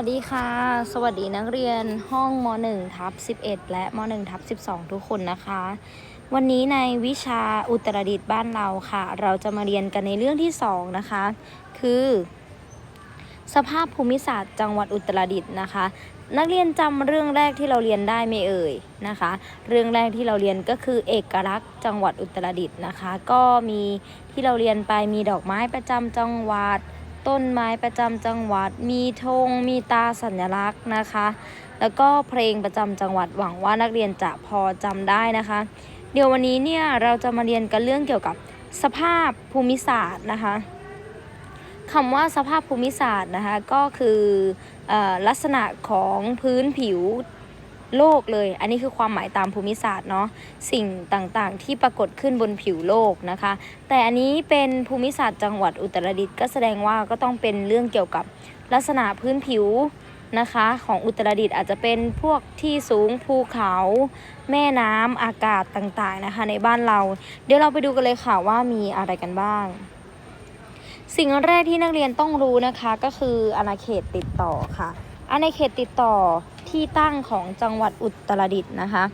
วัสดีค่ะ สวัสดีนักเรียนห้องม .1 ทับ11 และม .1 ทับ12 ทุกคนนะคะ วันนี้ในวิชาอุตรดิตถ์บ้านเราค่ะ เราจะมาเรียนกันในเรื่องที่ 2 นะคะ คือ สภาพภูมิศาสตร์จังหวัดอุตรดิตถ์นะคะ นักเรียนจำเรื่องแรกที่เราเรียนได้ไหมเอ่ยนะคะ เรื่องแรกที่เราเรียนก็คือเอกลักษณ์จังหวัดอุตรดิตถ์นะคะ ก็มีที่เราเรียนไปมีดอกไม้ประจำจังหวัด ต้นไม้ประจำจังหวัด มีธงมีตาสัญลักษณ์นะคะ แล้วก็เพลงประจำจังหวัดหวังว่านักเรียนจะพอจำได้นะคะ เดี๋ยววันนี้เนี่ยเราจะมาเรียนกันเรื่องเกี่ยวกับสภาพภูมิศาสตร์นะคะคำว่าสภาพภูมิศาสตร์นะคะก็คือออลักษณะของพื้นผิว โลกเลย อันนี้คือความหมายตามภูมิศาสตร์เนาะ สิ่งต่างๆ ที่ปรากฏขึ้นบนผิวโลกนะคะ แต่อันนี้เป็นภูมิศาสตร์จังหวัดอุตรดิตถ์ก็แสดงว่าก็ต้องเป็นเรื่องเกี่ยวกับลักษณะพื้นผิวนะคะของอุตรดิตถ์อาจจะเป็นพวกที่สูงภูเขา แม่น้ำอากาศต่างๆนะคะในบ้านเรา เดี๋ยวเราไปดูกันเลยค่ะว่ามีอะไรกันบ้าง สิ่งแรกที่นักเรียนต้องรู้นะคะก็คืออาณาเขตติดต่อค่ะ อาณาเขตติดต่อที่ตั้งของจังหวัดอุตรดิตถ์นะคะ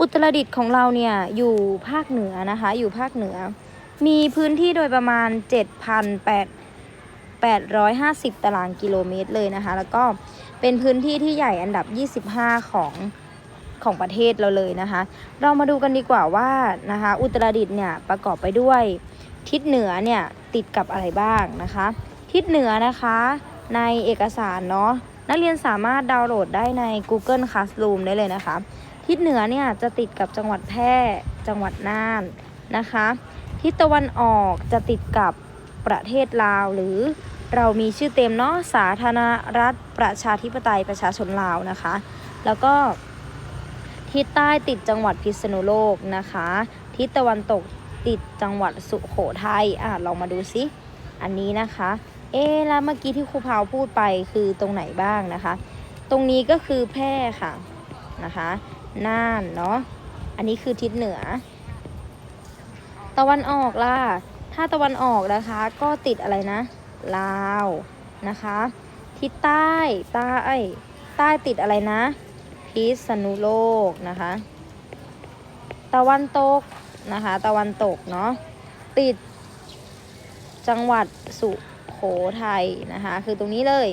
อุตรดิตถ์ของเราเนี่ยอยู่ภาคเหนือนะคะ อยู่ภาคเหนือ มีพื้นที่โดยประมาณ 7,850 ตารางกิโลเมตรเลยนะคะ แล้วก็เป็นพื้นที่ที่ใหญ่อันดับ 25 ของของประเทศเราเลยนะคะ เรามาดูกันดีกว่าว่านะคะ อุตรดิตถ์เนี่ยประกอบไปด้วย ทิศเหนือเนี่ยติดกับอะไรบ้างนะคะ ทิศเหนือนะคะในเอกสารเนาะ นักเรียนสามารถดาวน์โหลดได้ใน Google Classroom ได้เลยนะคะ ทิศเหนือเนี่ยจะติดกับจังหวัดแพร่ จังหวัดน่านนะคะ ทิศตะวันออกจะติดกับประเทศลาว หรือเรามีชื่อเต็มเนาะสาธารณรัฐประชาธิปไตยประชาชนลาวนะคะ แล้วก็ทิศใต้ติดจังหวัดพิษณุโลกนะคะ ทิศตะวันตกติดจังหวัดสุโขทัยอะลองมาดูซิ อันนี้นะคะ เอ๊แล้วเมื่อกี้ที่ครูพาวพูดไปคือตรงไหนบ้างนะคะ ตรงนี้ก็คือแพร่ค่ะนะคะน่านเนาะอันนี้คือทิศเหนือ ตะวันออกล่ะ ถ้าตะวันออกนะคะ ก็ติดอะไรนะ ลาวนะคะ ทิศใต้ใต้ใต้ติดอะไรนะ พิษณุโลกนะคะ ตะวันตกนะคะ ตะวันตกเนาะติดจังหวัดสุ ทัยนะคะ คือตรงนี้เลย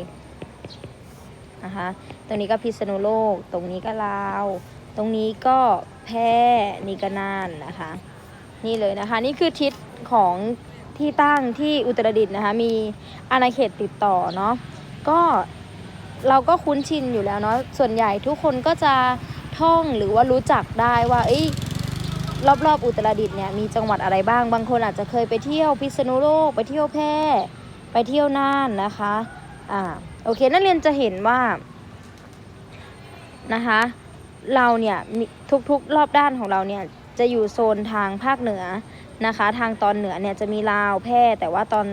นะคะ ตรงนี้ก็พิษณุโลก ตรงนี้ก็ลาว ตรงนี้ก็แพร่นี่ก็น่านนะคะ นี่เลยนะคะ นี่คือทิศของที่ตั้งที่อุตรดิตถ์นะคะ มีอาณาเขตติดต่อเนาะ ก็เราก็คุ้นชินอยู่แล้วเนาะ ส่วนใหญ่ทุกคนก็จะท่องหรือว่ารู้จักได้ว่าเอ้ยรอบๆอุตรดิตถ์เนี่ยมีจังหวัดอะไรบ้าง บางคนอาจจะเคยไปเที่ยวพิษณุโลกไปเที่ยวแพร่ ไปเที่ยวน่านนะคะอ่าโอเคนักเรียนจะเห็นว่านะคะเราเนี่ยทุกๆรอบด้านของเราเนี่ยจะอยู่โซนทางภาคเหนือนะคะ ทางตอนเหนือเนี่ยจะมีลาวแพร่แต่ว่าตอน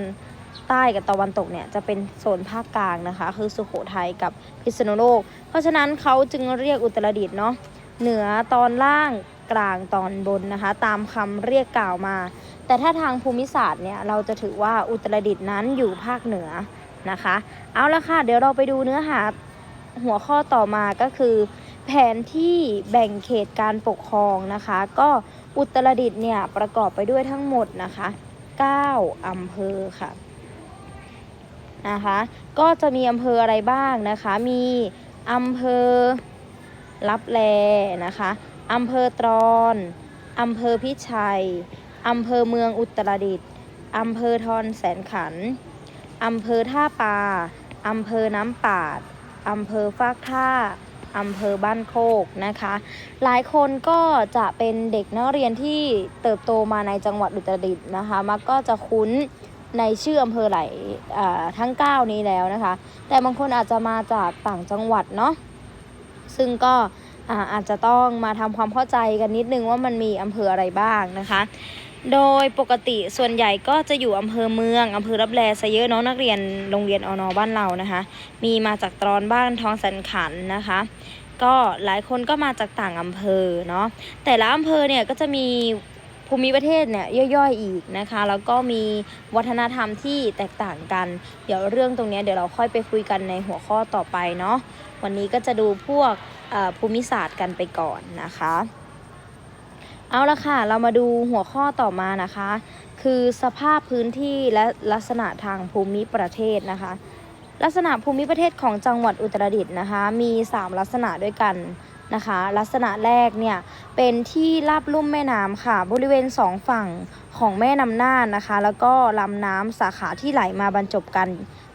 ใต้กับตะวันตกเนี่ยจะเป็นโซนภาคกลางนะคะ คือสุโขทัยกับพิษณุโลก เพราะฉะนั้นเขาจึงเรียกอุตรดิตถ์เนาะเหนือตอนล่างกลางตอนบนนะคะ ตามคำเรียกกล่าวมา แต่ถ้าทางภูมิศาสตร์เนี่ยเราจะถือว่าอุตรดิตถ์นั้นอยู่ภาคเหนือนะคะ เอาละค่ะ เดี๋ยวเราไปดูเนื้อหาหัวข้อต่อมาก็คือ แผนที่แบ่งเขตการปกครองนะคะ ก็อุตรดิตถ์เนี่ยประกอบไปด้วยทั้งหมดนะคะ 9 อำเภอค่ะนะคะก็จะมีอำเภออะไรบ้างนะคะ มีอำเภอลับแลนะคะอำเภอตรอนอำเภอพิชัย อำเภอเมืองอุตรดิตถ์อำเภอทอนแสนขันอำเภอท่าปาอำเภอน้ำปาดอำเภอฟากท่าอำเภอบ้านโคกนะคะ หลายคนก็จะเป็นเด็กนักเรียนที่เติบโตมาในจังหวัดอุตรดิตถ์นะคะ มักก็จะคุ้นในชื่ออำเภอหลายทั้ง 9 นี้แล้วนะคะ แต่บางคนอาจจะมาจากต่างจังหวัดเนาะ ซึ่งก็อ่าอาจจะต้องมาทำความเข้าใจกันนิดนึงว่ามันมีอำเภออะไรบ้างนะคะ โดยปกติส่วนใหญ่ก็จะอยู่อำเภอเมืองอำเภอรับแลซะเยอะเนาะนักเรียนโรงเรียนอนอบ้านเรานะคะ มีมาจากตรอนบ้านทองสันขันนะคะ ก็หลายคนก็มาจากต่างอำเภอเนาะแต่ละอำเภอเนี่ยก็จะมีภูมิประเทศเนี่ยย่อยๆอีกนะคะ แล้วก็มีวัฒนธรรมที่แตกต่างกัน เดี๋ยวเรื่องตรงนี้เดี๋ยวเราค่อยไปคุยกันในหัวข้อต่อไปเนาะวันนี้ก็จะดูพวกภูมิศาสตร์กันไปก่อนนะคะ เอาละค่ะ เรามาดูหัวข้อต่อมานะคะ คือสภาพพื้นที่และลักษณะทางภูมิประเทศนะคะ ลักษณะภูมิประเทศของจังหวัดอุตรดิตถ์นะคะ มี 3 ลักษณะด้วยกันนะคะ ลักษณะแรกเนี่ย เป็นที่ราบลุ่มแม่น้ำค่ะ บริเวณสองฝั่งของแม่น้ำน่านนะคะ แล้วก็ลำน้ำสาขาที่ไหลมาบรรจบกัน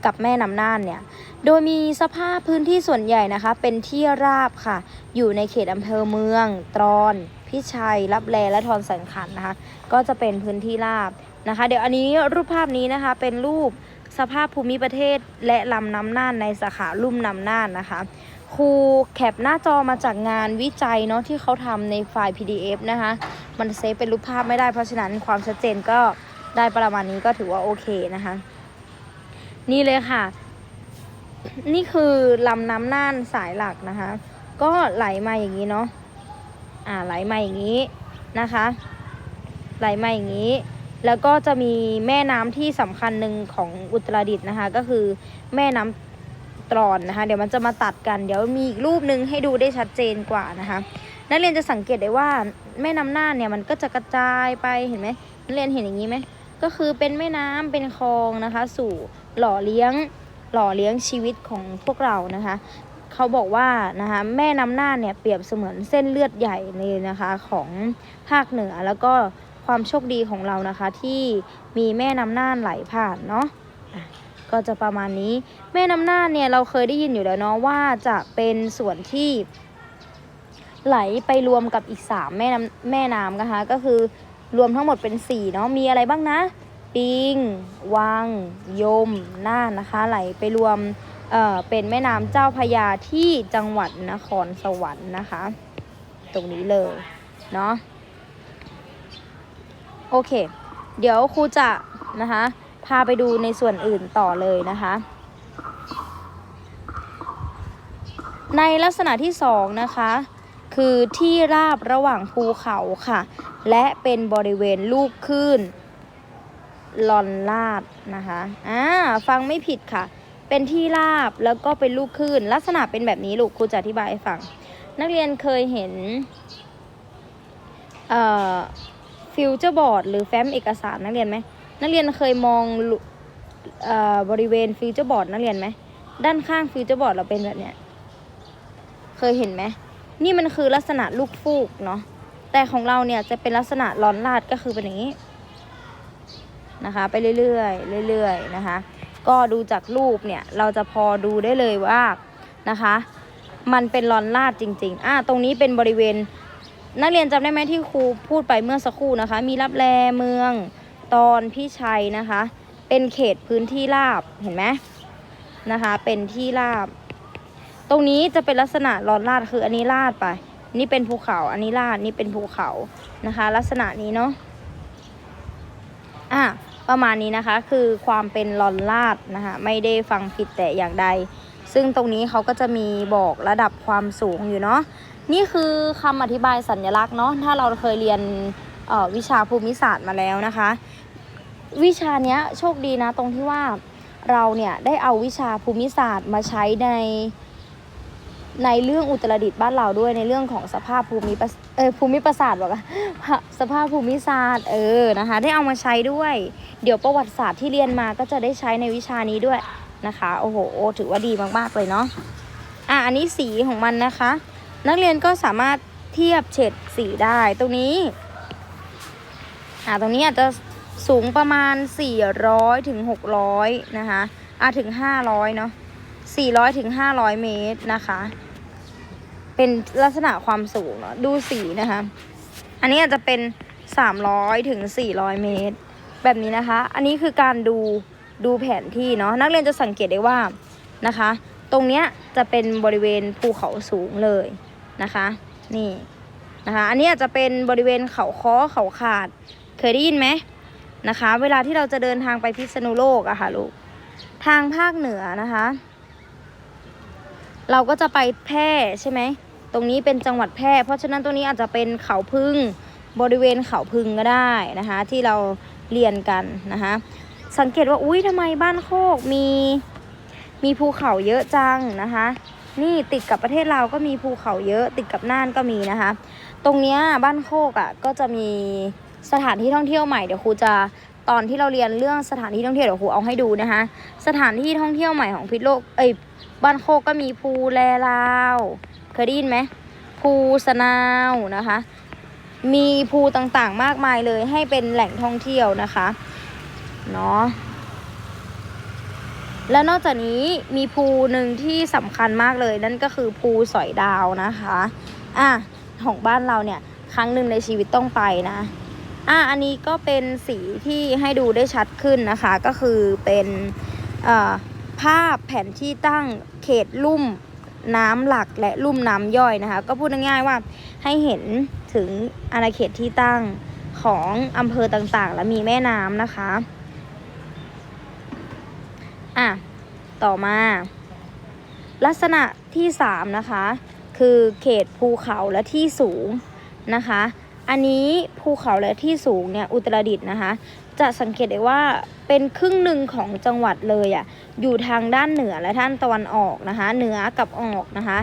กับแม่น้ำน่านเนี่ย โดยมีสภาพพื้นที่ส่วนใหญ่นะคะ เป็นที่ราบค่ะ อยู่ในเขตอำเภอเมือง ตรอน พิชัยรับแลและทอนแสงขันนะคะ ก็จะเป็นพื้นที่ราบนะคะ เดี๋ยวอันนี้รูปภาพนี้นะคะเป็นรูปสภาพภูมิประเทศและลำน้ำน่านในสาขาลุ่มน้ำน่านนะคะครูแคปหน้าจอมาจากงานวิจัยเนาะที่เขาทำในไฟล์ PDF นะคะ มันเซฟเป็นรูปภาพไม่ได้เพราะฉะนั้นความชัดเจนก็ได้ประมาณนี้ก็ถือว่าโอเคนะคะ นี่เลยค่ะ นี่คือลำน้ำน่านสายหลักนะคะ ก็ไหลมาอย่างนี้เนาะ อ่าไหลมาอย่างนี้นะคะ ไหลมาอย่างนี้ แล้วก็จะมีแม่น้ำที่สำคัญหนึ่งของอุตรดิตถ์นะคะ ก็คือแม่น้ำตรอนนะคะ เดี๋ยวมันจะมาตัดกัน เดี๋ยวมีอีกรูปหนึ่งให้ดูได้ชัดเจนกว่านะคะ นักเรียนจะสังเกตได้ว่าแม่น้ำน่านเนี่ยมันก็จะกระจายไปเห็นไหมนักเรียนเห็นอย่างนี้ไหมก็คือเป็นแม่น้ำเป็นคลองนะคะ สู่หล่อเลี้ยงหล่อเลี้ยงชีวิตของพวกเรานะคะ เขาบอกว่านะคะแม่น้ำน่านเนี่ยเปรียบเสมือนเส้นเลือดใหญ่เลยนะคะของภาคเหนือแล้วก็ความโชคดีของเรานะคะที่มีแม่น้ำน่านไหลผ่านเนาะก็จะประมาณนี้แม่น้ำน่านเนี่ยเราเคยได้ยินอยู่แล้วเนาะว่าจะเป็นส่วนที่ไหลไปรวมกับอีก 3 แม่น้ำแม่น้ำนะคะก็คือรวมทั้งหมดเป็น4เนาะมีอะไรบ้างนะ ปิง วัง ยม น่านนะคะ ไหลไปรวม เเป็นแม่น้ำเจ้าพยาที่จังหวัดนครสวรรค์นะคะ ตรงนี้เลยเนาะโอเค เดี๋ยวครูจะนะคะพาไปดูในส่วนอื่นต่อเลยนะคะ ในลักษณะที่สองนะคะ คือที่ราบระหว่างภูเขาค่ะ และเป็นบริเวณลูกคลื่นลอนลาดนะคะอ่าฟังไม่ผิดค่ะ เป็นที่ราบแล้วก็เป็นลูกคลื่นลักษณะเป็นแบบนี้ลูกครูจะอธิบายให้ฟัง นักเรียนเคยเห็นฟิวเจอร์บอร์ดหรือแฟ้มเอกสารนักเรียนไหมนักเรียนเคยมองออบริเวณฟิวเจอร์บอร์ดนักเรียนไหมด้านข้างฟิวเจอร์บอร์ดเราเป็นแบบเนี้ยเคยเห็นไหมนี่มันคือลักษณะลูกฟูกเนาะแต่ของเราเนี่ยจะเป็นลักษณะร้อนลาดก็คือเป็นอย่างนี้นะคะ ไปเรื่อยๆเรื่อยๆนะคะ ก็ดูจากรูปเนี่ยเราจะพอดูได้เลยว่านะคะ มันเป็นร้อนลาดจริง ๆ อ่าตรงนี้เป็นบริเวณ นักเรียนจำได้ไหมที่ครูพูดไปเมื่อสักครู่นะคะ มีรับแลเมืองตอนพี่ชัยนะคะ เป็นเขตพื้นที่ราบเห็นไหมนะคะ เป็นที่ราบ ตรงนี้จะเป็นลักษณะร้อนลาดคืออันนี้ลาดไป นี่เป็นภูเขา อันนี้ลาดนี่เป็นภูเขานะคะ ลักษณะนี้เนาะอะ ประมาณนี้นะคะ คือความเป็นลอนลาดนะคะไม่ได้ฟังผิดแต่อย่างใด ซึ่งตรงนี้เขาก็จะมีบอกระดับความสูงอยู่เนาะนี่คือคำอธิบายสัญลักษณ์เนาะถ้าเราเคยเรียนออวิชาภูมิศาสตร์มาแล้วนะคะ วิชาเนี้ยโชคดีนะตรงที่ว่าเราเนี่ยได้เอาวิชาภูมิศาสตร์มาใช้ใน ในเรื่องอุตรดิตถ์บ้านเราด้วยในเรื่องของสภาพภูมิประเออภูมิประสาทบอกอะสภาพภูมิศาสตร์เออนะคะได้เอามาใช้ด้วย เดี๋ยวประวัติศาสตร์ที่เรียนมาก็จะได้ใช้ในวิชานี้ด้วยนะคะโอ้โหถือว่าดีมากๆเลยเนาะอะอันนี้สีของมันนะคะ นักเรียนก็สามารถเทียบเฉดสีได้ตรงนี้อะตรงนี้อาจจะสูงประมาณ 400ถึง600นะคะอะถึง 500เนาะ400ถึง500 เมตรนะคะ เป็นลักษณะความสูงเนอะดูสีนะคะ อันนี้อาจจะเป็น 300ถึง400 เมตร แบบนี้นะคะ อันนี้คือการดูดูแผนที่เนาะนักเรียนจะสังเกตได้ว่านะคะ ตรงเนี้ยจะเป็นบริเวณภูเขาสูงเลยนะคะ นี่นะคะอันนี้อาจจะเป็นบริเวณเขาค้อเขาขาด เคยได้ยินไหมนะคะ เวลาที่เราจะเดินทางไปพิษณุโลกอะค่ะลูกทางภาคเหนือนะคะ เราก็จะไปแพร่ใช่ไหม ตรงนี้เป็นจังหวัดแพร่ เพราะฉะนั้นตรงนี้อาจจะเป็นเขาพึ่งบริเวณเขาพึ่งก็ได้นะคะที่เราเรียนกันนะคะสังเกตว่าอุ้ยทำไมบ้านโคกมีมีภูเขาเยอะจังนะคะนี่ติดกับประเทศเราก็มีภูเขาเยอะติดกับน่านก็มีนะคะ ตรงเนี้ยบ้านโคกอะ่ะก็จะมีสถานที่ท่องเที่ยวใหม่เดี๋ยวครูจะตอนที่เราเรียนเรื่องสถานที่ท่องเที่ยวเดี๋ยวครูเอาให้ดูนะคะ สถานที่ท่องเที่ยวใหม่ของพิษโลกเอ้ยบ้านโคกก็มีภูแลลาว เคยได้ยินไหมภูสนาวนะคะ มีภูต่างๆมากมายเลยให้เป็นแหล่งท่องเที่ยวนะคะเนาะแล้วนอกจากนี้มีภูหนึ่งที่สำคัญมากเลย นั่นก็คือภูสอยดาวนะคะอะของบ้านเราเนี่ยครั้งหนึ่งในชีวิตต้องไปนะอะอันนี้ก็เป็นสีที่ให้ดูได้ชัดขึ้นนะคะ ก็คือเป็นภาพแผนที่ตั้งเขตลุ่ม น้ำหลักและลุ่มน้ำย่อยนะคะ ก็พูดง่ายๆว่าให้เห็นถึงอาณาเขตที่ตั้งของอำเภอต่างๆ และมีแม่น้ำนะคะ อะ ต่อมา ลักษณะที่ 3 นะคะ คือเขตภูเขาและที่สูงนะคะ อันนี้ภูเขาและที่สูงเนี่ยอุตรดิตถ์นะคะ จะสังเกตได้ว่าเป็นครึ่งหนึ่งของจังหวัดเลยอะ่ะอยู่ทางด้านเหนือและด้านตะวันออกนะคะ เหนือกับออกนะคะ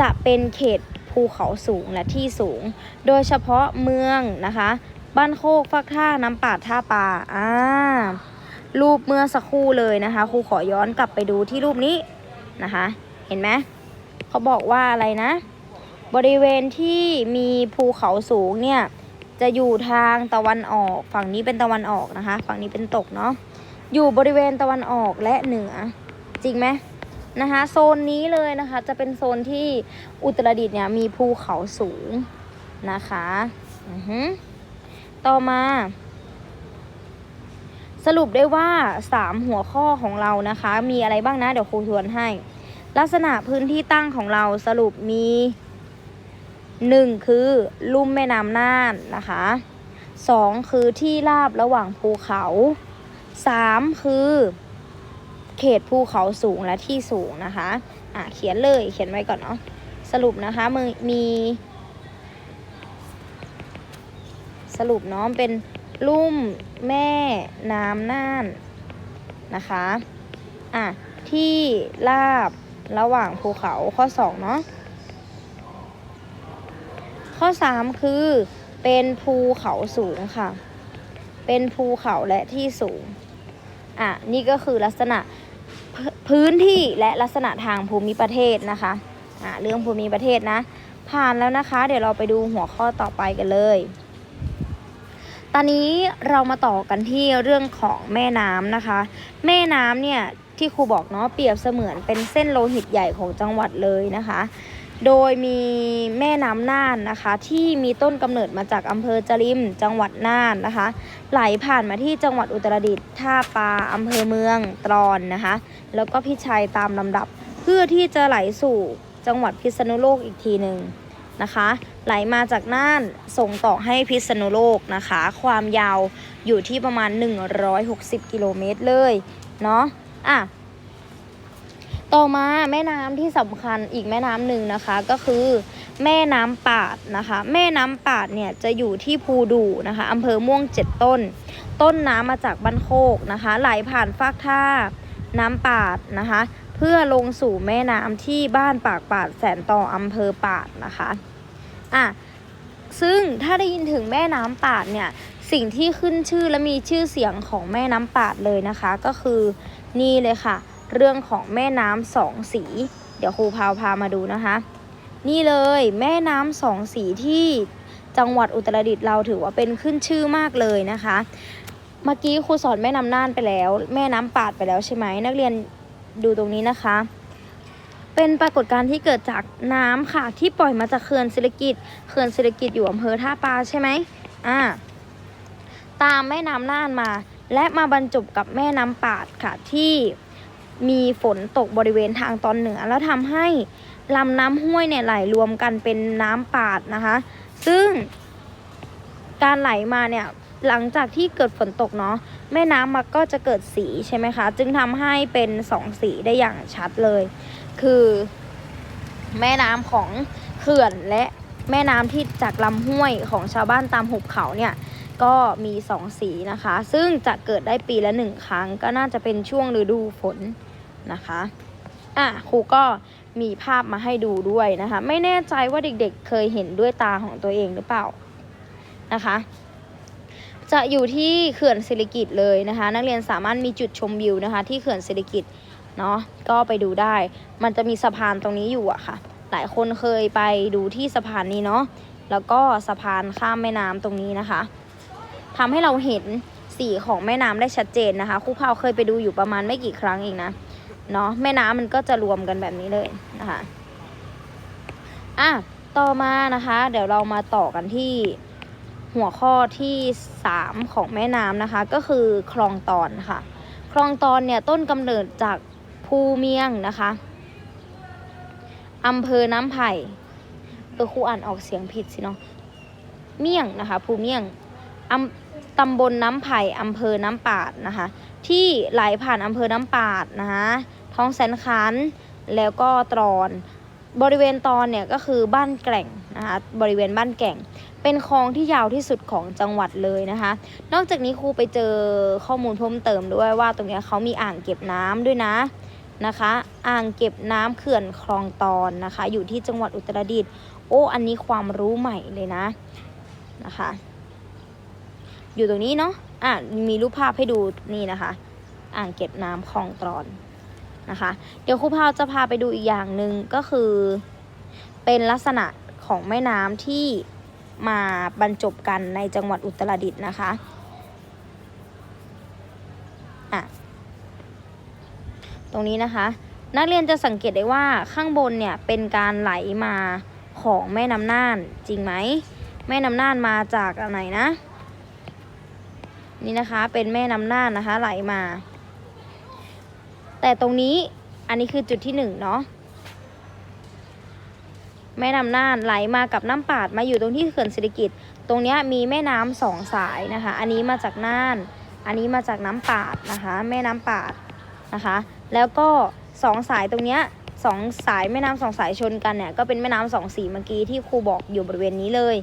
จะเป็นเขตภูเขาสูงและที่สูง โดยเฉพาะเมืองนะคะ บ้านโคกฟักท่าน้ำป่าท่าปลาอ่ารูปเมื่อสักครู่เลยนะคะครูขอย้อนกลับไปดูที่รูปนี้นะคะ เห็นไหมเขาบอกว่าอะไรนะ บริเวณที่มีภูเขาสูงเนี่ย จะอยู่ทางตะวันออก ฝั่งนี้เป็นตะวันออกนะคะ ฝั่งนี้เป็นตกเนาะอยู่บริเวณตะวันออกและเหนือ จริงไหมนะคะโซนนี้เลยนะคะจะเป็นโซนที่อุตรดิตถ์เนี่ยมีภูเขาสูงนะคะอือฮึต่อมา สรุปได้ว่า 3 หัวข้อของเรานะคะ มีอะไรบ้างนะ เดี๋ยวครูทวนให้ ลักษณะพื้นที่ตั้งของเราสรุปมี 1 คือลุ่มแม่น้ำน่านนะคะ 2 คือที่ราบระหว่างภูเขา 3 คือ เขตภูเขาสูงและที่สูงนะคะอะเขียนเลยเขียนไว้ก่อนเนาะสรุปนะคะมือมี สรุปเนาะเป็นลุ่มแม่น้ำน่านนะคะอะที่ราบระหว่างภูเขาข้อ 2 เนาะ ข้อ 3 คือเป็นภูเขาสูงค่ะ เป็นภูเขาและที่สูง อะ นี่ก็คือลักษณะพพื้นที่และลักษณะทางภูมิประเทศนะคะ อะ เรื่องภูมิประเทศนะ ผ่านแล้วนะคะ เดี๋ยวเราไปดูหัวข้อต่อไปกันเลย ตอนนี้เรามาต่อกันที่เรื่องของแม่น้ำนะคะ แม่น้ำเนี่ยที่ครูบอกเนาะเปรียบเสมือนเป็นเส้นโลหิตใหญ่ของจังหวัดเลยนะคะ โดยมีแม่น้ำน่านนะคะ ที่มีต้นกำเนิดมาจากอำเภอจริมจังหวัดน่านนะคะ ไหลผ่านมาที่จังหวัดอุตรดิตถ์ท่าปาอำเภอเมืองตรอนนะคะ แล้วก็พิชัยตามลำดับ เพื่อที่จะไหลสู่จังหวัดพิษณุโลกอีกทีหนึ่งนะคะ ไหลมาจากน่านส่งต่อให้พิษณุโลกนะคะ ความยาวอยู่ที่ประมาณ 160 กิโลเมตรเลยเนาะอะ ต่อมาแม่น้ำที่สำคัญอีกแม่น้ำหนึ่งนะคะก็คือแม่น้ำปาดนะคะ แม่น้ำปาดเนี่ยจะอยู่ที่ภูดูนะคะอำเภอม่วงเจ็ดต้น ต้นน้ำมาจากบ้านโคกนะคะไหลผ่านฟากท่าน้ำปาดนะคะ เพื่อลงสู่แม่น้ำที่บ้านปากปาดแสนต่ออำเภอปาดนะคะอะซึ่งถ้าได้ยินถึงแม่น้ำปาดเนี่ยสิ่งที่ขึ้นชื่อและมีชื่อเสียงของแม่น้ำปาดเลยนะคะ ก็คือนี่เลยค่ะ เรื่องของแม่น้ำสองสี เดี๋ยวครูพาวพามาดูนะคะ นี่เลยแม่น้ำสองสีที่จังหวัดอุตรดิตถ์เราถือว่าเป็นขึ้นชื่อมากเลยนะคะ เมื่อกี้ครูสอนแม่น้ำน่านไปแล้ว แม่น้ำปาดไปแล้วใช่ไหมนักเรียนดูตรงนี้นะคะ เป็นปรากฏการณ์ที่เกิดจากน้ำค่ะ ที่ปล่อยมาจากเขื่อนศิริกิตเขื่อนศิริกิตอยู่อำเภอท่าปลาใช่ไหมอ่าตามแม่น้ำน่านมา และมาบรรจบกับแม่น้ำปาดค่ะที่ มีฝนตกบริเวณทางตอนเหนือ แล้วทำให้ลำน้ำห้วยเนี่ยไหลรวมกันเป็นน้ำปาดนะคะ ซึ่งการไหลมาเนี่ยหลังจากที่เกิดฝนตกเนาะแม่น้ำมันก็จะเกิดสีใช่ไหมคะ จึงทำให้เป็นสองสีได้อย่างชัดเลย คือแม่น้ำของเขื่อนและ แม่น้ำที่จากลำห้วยของชาวบ้านตามหุบเขาเนี่ยก็มีสองสีนะคะ ซึ่งจะเกิดได้ปีละหนึ่งครั้ง ก็น่าจะเป็นช่วงฤดูฝนนะคะอะครูก็มีภาพมาให้ดูด้วยนะคะ ไม่แน่ใจว่าเด็กๆเคยเห็นด้วยตาของตัวเองหรือเปล่านะคะ จะอยู่ที่เขื่อนศิริกิตเลยนะคะ นักเรียนสามารถมีจุดชมวิวนะคะ ที่เขื่อนศิริกิตเนาะก็ไปดูได้ มันจะมีสะพานตรงนี้อยู่อะค่ะ หลายคนเคยไปดูที่สะพานนี้เนาะแล้วก็สะพานข้ามแม่น้ำตรงนี้นะคะทำให้เราเห็นสีของแม่น้ำได้ชัดเจนนะคะครูเผาเคยไปดูอยู่ประมาณไม่กี่ครั้งเองนะเนาะแม่น้ำมันก็จะรวมกันแบบนี้เลยนะคะอะต่อมานะคะ เดี๋ยวเรามาต่อกันที่หัวข้อที่ 3 ของแม่น้ำนะคะ ก็คือคลองตอนค่ะ คลองตอนเนี่ยต้นกำเนิดจากภูเมียงนะคะ อำเภอน้ำไผ่เออครูอ่านออกเสียงผิดสิเนาะเมี่ยงนะคะภูเมี่ยงอำตำบลน้ำไผ่อำเภอน้ำปาดนะคะ ที่ไหลผ่านอำเภอน้ำปาดนะคะท้องแสนขันแล้วก็ตรอน บริเวณตอนเนี่ยก็คือบ้านแก่งนะคะบริเวณบ้านแก่ง เป็นคลองที่ยาวที่สุดของจังหวัดเลยนะคะ นอกจากนี้ครูไปเจอข้อมูลเพิ่มเติมด้วยว่าตรงนี้เขามีอ่างเก็บน้ำด้วยนะ นะคะ อ่างเก็บน้ำเขื่อนคลองตอนนะคะ อยู่ที่จังหวัดอุตรดิตถ์โอ้อันนี้ความรู้ใหม่เลยนะนะคะ อยู่ตรงนี้เนาะอะมีรูปภาพให้ดูนี่นะคะ อ่างเก็บน้ำคลองตอนนะคะ เดี๋ยวครูพาวจะพาไปดูอีกอย่างหนึ่งก็คือ เป็นลักษณะของแม่น้ำที่มาบรรจบกันในจังหวัดอุตรดิตถ์นะคะอะ รงนี้นะคะ นักเรียนจะสังเกตได้ว่าข้างบนเนี่ยเป็นการไหลมาของแม่น้ำน่านจริงไหมแม่น้ำน่านมาจากไหนนะ นี่นะคะเป็นแม่น้ำน่านนะคะไหลมา แต่ตรงนี้อันนี้คือจุดที่หนึ่งเนาะแม่น้ำน่านไหลมากับน้ำปาดมาอยู่ตรงที่เขื่อนศิริกิตตรงนี้มีแม่น้ำสองสายนะคะ อันนี้มาจากน่าน อันนี้มาจากน้ำปาดนะคะ แม่น้ำปาดนะคะ แล้วก็สองสายตรงเนี้ยสองสายแม่น้ำสองสายชนกันเนี่ยก็เป็นแม่น้ำสองสีเมื่อกี้ที่ครูบอกอยู่บริเวณนี้เลย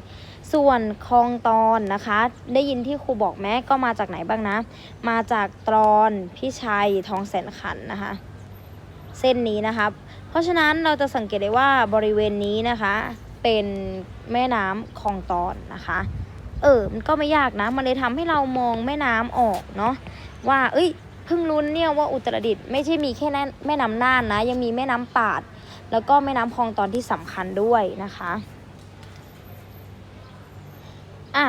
ส่วนคลองตอนนะคะ ได้ยินที่ครูบอกแม่ก็มาจากไหนบ้างนะ มาจากตรอนพี่ชัยทองแสนขันนะคะ เส้นนี้นะครับ เพราะฉะนั้นเราจะสังเกตได้ว่าบริเวณนี้นะคะ เป็นแม่น้ำคลองตอนนะคะเออมันก็ไม่ยากนะ มันเลยทำให้เรามองแม่น้ำออกเนาะว่า เอ้ย เพิ่งรู้เนี่ยว่าอุตรดิตถ์ไม่ใช่มีแค่แน่แม่น้ำน่านนะ ยังมีแม่น้ำปาด แล้วก็แม่น้ำคลองตอนที่สำคัญด้วยนะคะอะ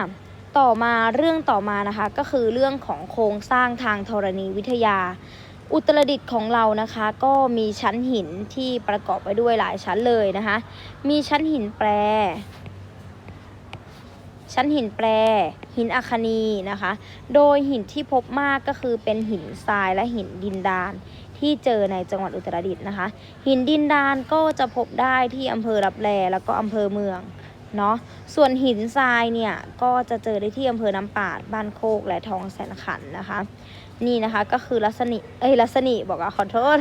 ต่อมาเรื่องต่อมานะคะก็คือเรื่องของโครงสร้างทางธรณีวิทยา อุตรดิตถ์ของเรานะคะ ก็มีชั้นหินที่ประกอบไปด้วยหลายชั้นเลยนะคะ มีชั้นหินแปร ชั้นหินแปร หินอัคนีนะคะ โดยหินที่พบมากก็คือเป็นหินทรายและหินดินดาน ที่เจอในจังหวัดอุตรดิตถ์นะคะ หินดินดานก็จะพบได้ที่อำเภอรับแลแล้วก็อำเภอเมืองเนาะส่วนหินทรายเนี่ยก็จะเจอได้ที่อำเภอน้ำปาดบ้านโคกและทองแสนขันนะคะ นี่นะคะก็คือลักษณะเอ้ยลักษณะบอกว่าขอโทษ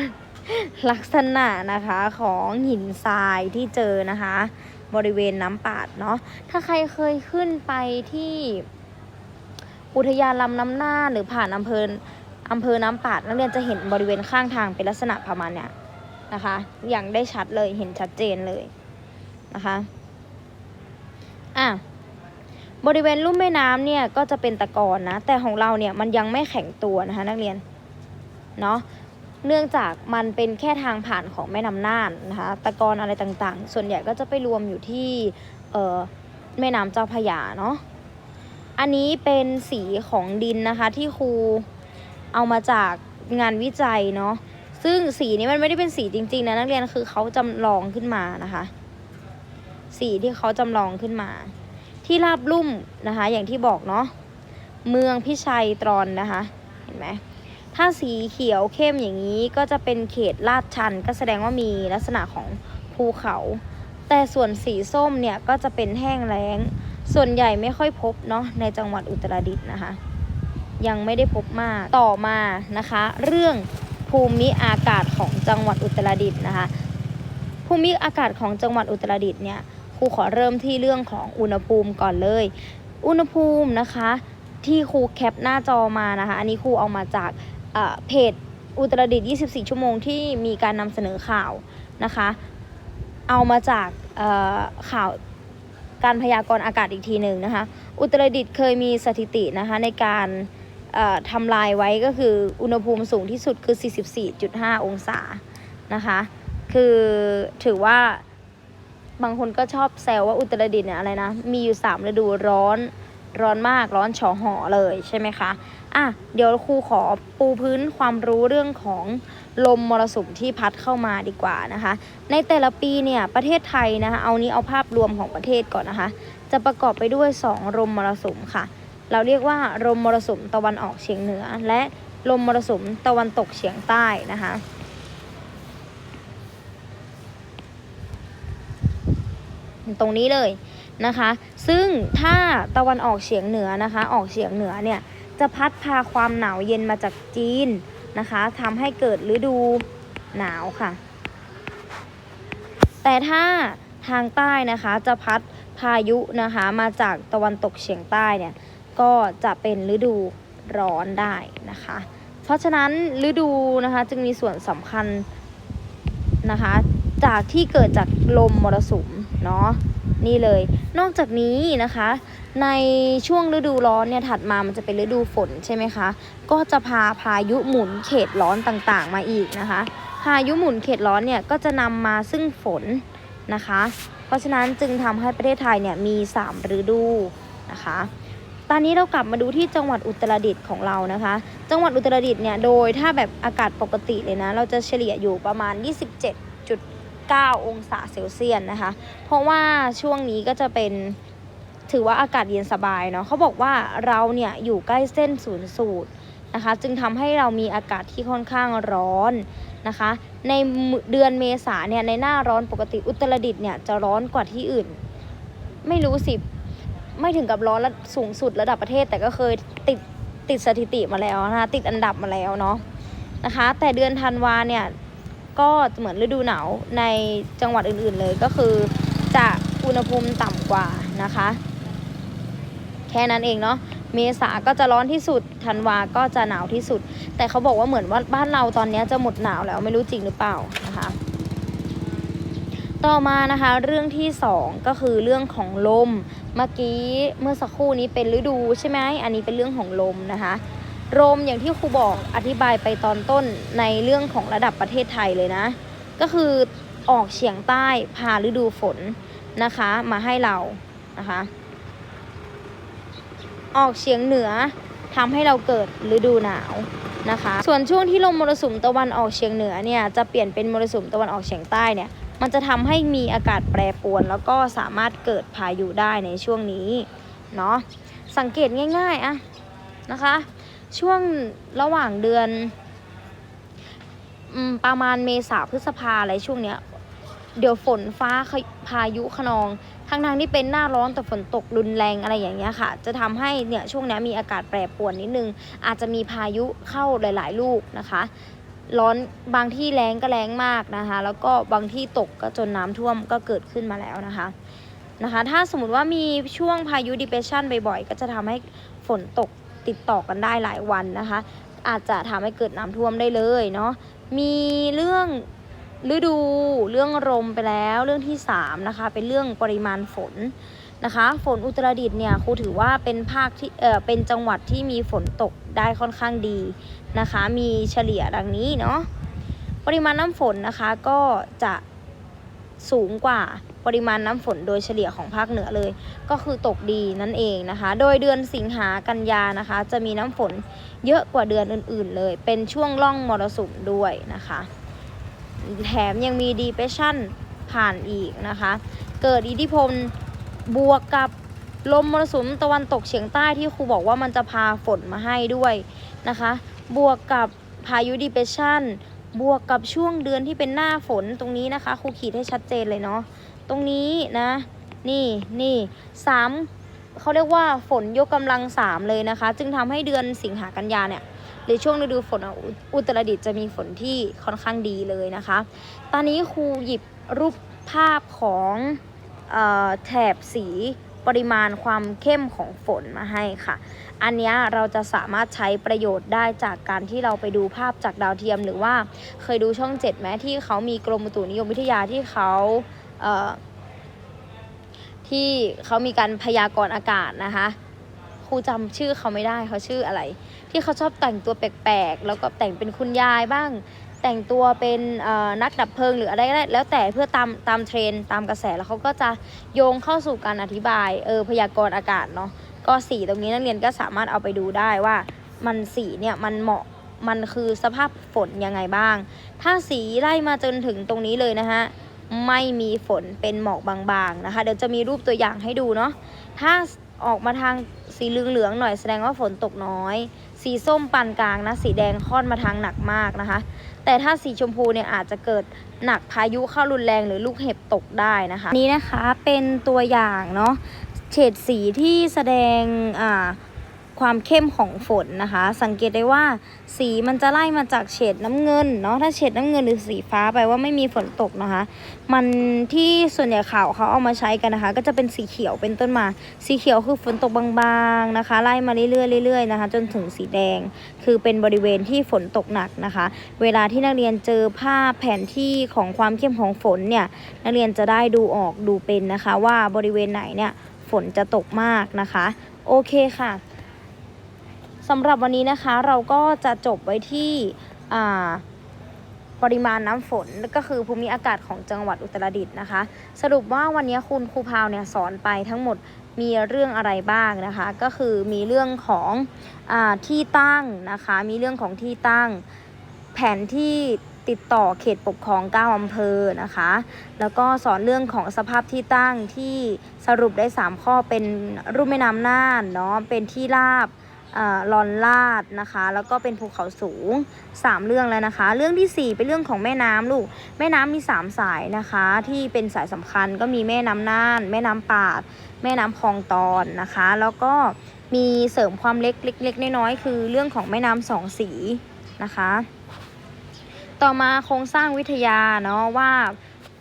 ลักษณะนะคะของหินทรายที่เจอนะคะ บริเวณน้ำปาดเนาะถ้าใครเคยขึ้นไปที่อุทยานลำน้ำน่านหรือผ่านอำเภออำเภอน้ำปาดนักเรียนจะเห็นบริเวณข้างทางเป็นลักษณะประมาณเนี้ยนะคะ อย่างได้ชัดเลยเห็นชัดเจนเลยนะคะอะบริเวณลุ่มแม่น้ำเนี่ยก็จะเป็นตะกอนนะ แต่ของเราเนี่ยมันยังไม่แข็งตัวนะคะนักเรียนเนาะ เนื่องจากมันเป็นแค่ทางผ่านของแม่น้ำน่านนะคะตะกอนอะไรต่างๆ ส่วนใหญ่ก็จะไปรวมอยู่ที่เแม่น้ำเจ้าพระยาเนาะอันนี้เป็นสีของดินนะคะที่ครูเอามาจากงานวิจัยเนาะซึ่งสีนี้มันไม่ได้เป็นสีจริงๆนะนักเรียนคือเขาจำลองขึ้นมานะคะ สีที่เขาจำลองขึ้นมา ที่ราบลุ่มนะคะ อย่างที่บอกเนาะเมืองพิชัยตรอนนะคะ เห็นไหม ถ้าสีเขียวเข้มอย่างนี้ก็จะเป็นเขตลาดชัน ก็แสดงว่ามีลักษณะของภูเขา แต่ส่วนสีส้มเนี่ยก็จะเป็นแห้งแล้ง ส่วนใหญ่ไม่ค่อยพบเนาะในจังหวัดอุตรดิตถ์นะคะ ยังไม่ได้พบมากต่อมานะคะ เรื่องภูมิอากาศของจังหวัดอุตรดิตถ์นะคะภูมิอากาศของจังหวัดอุตรดิตถ์เนี่ยครูขอเริ่มที่เรื่องของอุณหภูมิก่อนเลย อุณหภูมินะคะที่ครูแคปหน้าจอมานะคะ อันนี้ครูเอามาจาก เพจอุตรดิตถ์24 ชั่วโมงที่มีการนำเสนอข่าวนะคะ เอามาจากข่าวการพยากรณ์อากาศอีกทีหนึ่งนะคะ อุตรดิตถ์เคยมีสถิตินะคะในการทำลายไว้ก็คืออุณหภูมิสูงที่สุดคือ 44.5 องศานะคะ คือถือว่าบางคนก็ชอบแซวว่าอุตรดิตถ์เนี่ยอะไรนะ มีอยู่ 3 ฤดูร้อน ร้อนมาก ร้อนฉอหอเลยใช่ไหมคะ อะเดี๋ยวครูขอปูพื้นความรู้เรื่องของลมมรสุมที่พัดเข้ามาดีกว่านะคะ ในแต่ละปีเนี่ยประเทศไทยนะคะเอานี้เอาภาพรวมของประเทศก่อนนะคะ จะประกอบไปด้วย 2 ลมมรสุมค่ะ เราเรียกว่าลมมรสุมตะวันออกเฉียงเหนือ และลมมรสุมตะวันตกเฉียงใต้นะคะตรงนี้เลยนะคะ ซึ่งถ้าตะวันออกเฉียงเหนือนะคะ ออกเฉียงเหนือเนี่ย จะพัดพาความหนาวเย็นมาจากจีนนะคะทำให้เกิดฤดูหนาวค่ะ แต่ถ้าทางใต้นะคะจะพัดพายุนะคะมาจากตะวันตกเฉียงใต้เนี่ยก็จะเป็นฤดูร้อนได้นะคะ เพราะฉะนั้นฤดูนะคะจึงมีส่วนสำคัญนะคะจากที่เกิดจากลมมรสุมเนาะ นี่เลย นอกจากนี้นะคะ ในช่วงฤดูร้อนเนี่ยถัดมามันจะเป็นฤดูฝนใช่ไหมคะ ก็จะพาพายุหมุนเขตร้อนต่างๆ มาอีกนะคะ พายุหมุนเขตร้อนเนี่ยก็จะนำมาซึ่งฝนนะคะ เพราะฉะนั้นจึงทำให้ประเทศไทยเนี่ยมี 3 ฤดูนะคะตอนนี้เรากลับมาดูที่จังหวัดอุตรดิตถ์ของเรานะคะ จังหวัดอุตรดิตถ์เนี่ยโดยถ้าแบบอากาศปกติเลยนะ เราจะเฉลี่ยอยู่ประมาณ 9 องศาเซลเซียสนะคะ เพราะว่าช่วงนี้ก็จะเป็นถือว่าอากาศเย็นสบายเนาะเขาบอกว่าเราเนี่ยอยู่ใกล้เส้นศูนย์สูตรนะคะ จึงทำให้เรามีอากาศที่ค่อนข้างร้อนนะคะ ในเดือนเมษาเนี่ยในหน้าร้อนปกติอุตรดิตถ์เนี่ยจะร้อนกว่าที่อื่น ไม่รู้สิไม่ถึงกับร้อนระสูงสุดระดับประเทศ แต่ก็เคยติดติดสถิติมาแล้วนะคะติดอันดับมาแล้วเนาะนะคะ แต่เดือนธันวาเนี่ย ก็เหมือนฤดูหนาวในจังหวัดอื่นๆเลยก็คือจะอุณหภูมิต่ำกว่านะคะ แค่นั้นเองเนาะเมษาก็จะร้อนที่สุดธันวาก็จะหนาวที่สุด แต่เขาบอกว่าเหมือนว่าบ้านเราตอนนี้จะหมดหนาวแล้วไม่รู้จริงหรือเปล่านะคะต่อมานะคะเรื่องที่สองก็คือเรื่องของลม เมื่อกี้เมื่อสักครู่นี้เป็นฤดูใช่ไหมอันนี้เป็นเรื่องของลมนะคะ ลมอย่างที่ครูบอกอธิบายไปตอนต้นในเรื่องของระดับประเทศไทยเลยนะ ก็คือออกเฉียงใต้พาฤดูฝนนะคะ มาให้เรานะคะ ออกเฉียงเหนือทำให้เราเกิดฤดูหนาวนะคะ ส่วนช่วงที่ลมมรสุมตะวันออกเฉียงเหนือเนี่ยจะเปลี่ยนเป็นมรสุมตะวันออกเฉียงใต้เนี่ยมันจะทำให้มีอากาศแปรปรวน แล้วก็สามารถเกิดพายุได้ในช่วงนี้เนาะสังเกตง่ายๆอะนะคะ ช่วงระหว่างเดือนประมาณเมษาพฤษภาอะไรช่วงเนี้ย เดี๋ยวฝนฟ้าพายุขนองทั้งทางที่เป็นหน้าร้อนแต่ฝนตกรุนแรงอะไรอย่างเงี้ยค่ะ จะทำให้เนี่ยช่วงนี้มีอากาศแปรปรวนนิดนึง อาจจะมีพายุเข้าหลาย ๆ ลูกนะคะ ร้อนบางที่แรงก็แรงมากนะคะ แล้วก็บางที่ตกก็จนน้ำท่วมก็เกิดขึ้นมาแล้วนะคะนะคะ ถ้าสมมติว่ามีช่วงพายุ depression บ่อย ๆ ก็จะทำให้ฝนตก ติดต่อกันได้หลายวันนะคะ อาจจะทำให้เกิดน้ำท่วมได้เลยเนาะมีเรื่องฤดูเรื่องลมไปแล้วเรื่องที่3นะคะเป็นเรื่องปริมาณฝนนะคะ ฝนอุตรดิตถ์เนี่ยครูถือว่าเป็นภาคที่เออเป็นจังหวัดที่มีฝนตกได้ค่อนข้างดีนะคะ มีเฉลี่ยดังนี้เนาะปริมาณน้ำฝนนะคะก็จะสูงกว่า ปริมาณน้ำฝนโดยเฉลี่ยของภาคเหนือเลย ก็คือตกดีนั่นเองนะคะ โดยเดือนสิงหากันยานะคะ จะมีน้ำฝนเยอะกว่าเดือนอื่นๆเลย เป็นช่วงล่องมรสุมด้วยนะคะ แถมยังมี depression ผ่านอีกนะคะ เกิดอิทธิพลบวกกับลมมรสุมตะวันตกเฉียงใต้ที่ครูบอกว่ามันจะพาฝนมาให้ด้วยนะคะ บวกกับพายุ depression บวกกับช่วงเดือนที่เป็นหน้าฝนตรงนี้นะคะครูขีดให้ชัดเจนเลยเนาะ ตรงนี้นะ นี่นี่สามเขาเรียกว่าฝนยกกำลังสามเลยนะคะ จึงทำให้เดือนสิงหากันยาเนี่ยหรือช่วงฤดูฝนอะอุอุตรดิตถ์จะมีฝนที่ค่อนข้างดีเลยนะคะ ตอนนี้ครูหยิบรูปภาพของออแถบสีปริมาณความเข้มของฝนมาให้ค่ะ อันนี้เราจะสามารถใช้ประโยชน์ได้จากการที่เราไปดูภาพจากดาวเทียม หรือว่าเคยดูช่องเจ็ดไหมที่เขามีกรมอุตุนิยมวิทยาที่เขา ที่เขามีการพยากรณ์อากาศนะคะครูจำชื่อเขาไม่ได้เขาชื่ออะไร ที่เขาชอบแต่งตัวแปลกๆแล้วก็แต่งเป็นคุณยายบ้าง แต่งตัวเป็นนักดับเพลิงหรืออะไรก็ได้แล้วแต่เพื่อตามตามเทรนตามกระแสแล้วเขาก็จะโยงเข้าสู่การอธิบายเออพยากรณ์อากาศเนาะก็สีตรงนี้นักเรียนก็สามารถเอาไปดูได้ว่ามันสีเนี่ยมันเหมาะมันคือสภาพฝนยังไงบ้าง ถ้าสีไล่มาจนถึงตรงนี้เลยนะฮะ ไม่มีฝนเป็นหมอกบางๆนะคะ เดี๋ยวจะมีรูปตัวอย่างให้ดูเนาะถ้าออกมาทางสีเหลืองๆหน่อยแสดงว่าฝนตกน้อย สีส้มปานกลางนะ สีแดงค่อนมาทางหนักมากนะคะ แต่ถ้าสีชมพูเนี่ยอาจจะเกิดหนักพายุเข้ารุนแรงหรือลูกเห็บตกได้นะคะ นี้นะคะเป็นตัวอย่างเนาะเฉดสีที่แสดงอ่า ความเข้มของฝนนะคะ สังเกตได้ว่าสีมันจะไล่มาจากเฉดน้ำเงินเนาะถ้าเฉดน้ำเงินหรือสีฟ้าแปลว่าไม่มีฝนตกนะคะ มันที่ส่วนใหญ่ข่าวเขาเอามาใช้กันนะคะ ก็จะเป็นสีเขียวเป็นต้นมา สีเขียวคือฝนตกบางๆนะคะ ไล่มาเรื่อยๆเรื่อยๆนะคะ จนถึงสีแดง คือเป็นบริเวณที่ฝนตกหนักนะคะ เวลาที่นักเรียนเจอภาพแผนที่ของความเข้มของฝนเนี่ยนักเรียนจะได้ดูออกดูเป็นนะคะ ว่าบริเวณไหนเนี่ยฝนจะตกมากนะคะ โอเคค่ะ สำหรับวันนี้นะคะเราก็จะจบไว้ที่ปริมาณน้ำฝนก็คือภูมิอากาศของจังหวัดอุตรดิตถ์นะคะ สรุปว่าวันนี้คุณครูพาวเนี่ยสอนไปทั้งหมดมีเรื่องอะไรบ้างนะคะ ก็คือมีเรื่องของอที่ตั้งนะคะ มีเรื่องของที่ตั้ง แผนที่ติดต่อเขตปกครอง 9 อำเภอนะคะ แล้วก็สอนเรื่องของสภาพที่ตั้งที่สรุปได้ 3 ข้อเป็นรูปแม่น้ำน่านเนาะเป็นที่ราบ ลอนลาดนะคะ แล้วก็เป็นภูเขาสูง 3 เรื่องแล้วนะคะ เรื่องทีสี่4 เป็นเรื่องของแม่น้ำลูก แม่น้ำมี 3 สายนะคะ ที่เป็นสายสำคัญก็มีแม่น้ำน่าน แม่น้ำปาด แม่น้ำคลองตอนนะคะ แล้วก็มีเสริมความเล็กเล็กๆน้อยๆคือเรื่องของแม่น้ำสองสีนะคะ ต่อมาโครงสร้างวิทยาเนาะว่า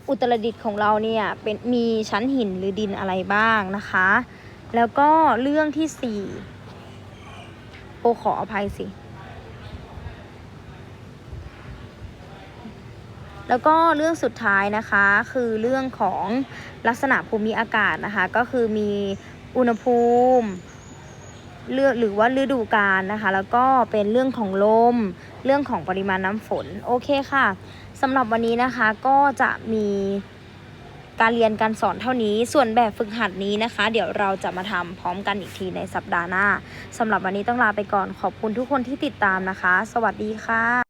อุตรดิตถ์ของเราเนี่ยเป็นมีชั้นหินหรือดินอะไรบ้างนะคะ แล้วก็เรื่องที่สี่ โอขออภัยสิ แล้วก็เรื่องสุดท้ายนะคะคือเรื่องของลักษณะภูมิอากาศนะคะ ก็คือมีอุณหภูมิเลือกหรือว่าฤดูกาลนะคะ แล้วก็เป็นเรื่องของลม เรื่องของปริมาณน้ำฝน โอเคค่ะสำหรับวันนี้นะคะก็จะมี การเรียนการสอนเท่านี้ ส่วนแบบฝึกหัดนี้นะคะ เดี๋ยวเราจะมาทำพร้อมกันอีกทีในสัปดาห์หน้าสำหรับวันนี้ต้องลาไปก่อนขอบคุณทุกคนที่ติดตามนะคะ สวัสดีค่ะ